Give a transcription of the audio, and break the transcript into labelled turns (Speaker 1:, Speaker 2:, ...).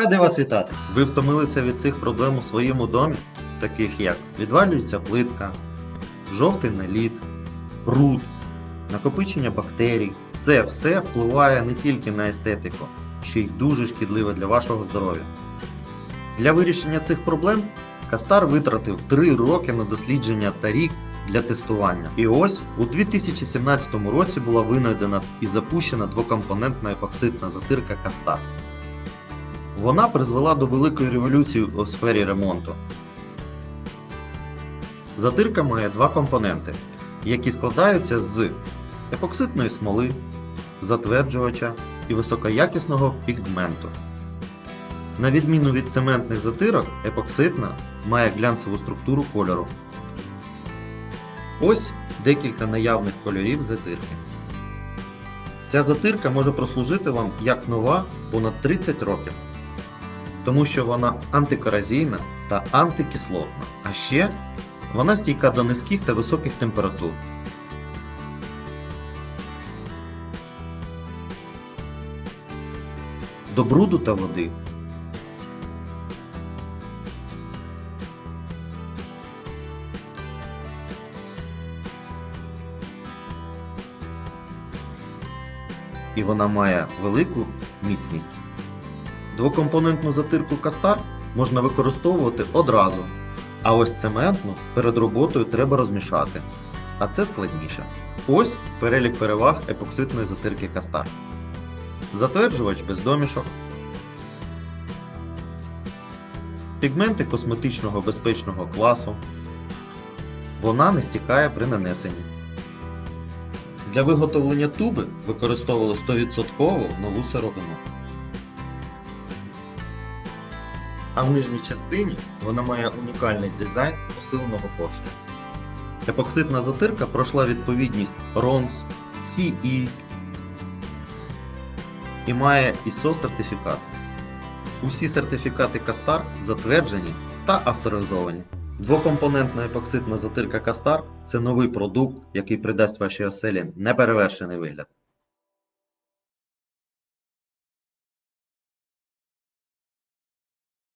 Speaker 1: Радий вас вітати! Ви втомилися від цих проблем у своєму домі, таких як відвалюється плитка, жовтий наліт, бруд, накопичення бактерій. Це все впливає не тільки на естетику, ще й дуже шкідливе для вашого здоров'я. Для вирішення цих проблем Кастар витратив 3 роки на дослідження та рік для тестування. І ось у 2017 році була винайдена і запущена двокомпонентна епоксидна затирка Кастар. Вона призвела до великої революції у сфері ремонту. Затирка має два компоненти, які складаються з епоксидної смоли, затверджувача і високоякісного пігменту. На відміну від цементних затирок, епоксидна має глянцеву структуру кольору. Ось декілька наявних кольорів затирки. Ця затирка може прослужити вам як нова понад 30 років, тому що вона антикоразійна та антикислотна, а ще вона стійка до низьких та високих температур. До бруду та води. І вона має велику міцність. Двокомпонентну затирку кастар можна використовувати одразу, а ось цементну перед роботою треба розмішати. А це складніше. Ось перелік переваг епоксидної затирки кастар. Затверджувач без домішок. Пігменти косметичного безпечного класу. Вона не стікає при нанесенні. Для виготовлення туби використовували 100% нову сировину. А в нижній частині вона має унікальний дизайн посиленого кошту. Епоксидна затирка пройшла відповідність RONS, CE і має ISO сертифікат. Усі сертифікати Кастар затверджені та авторизовані. Двокомпонентна епоксидна затирка Кастар це новий продукт, який придасть вашій оселі неперевершений вигляд.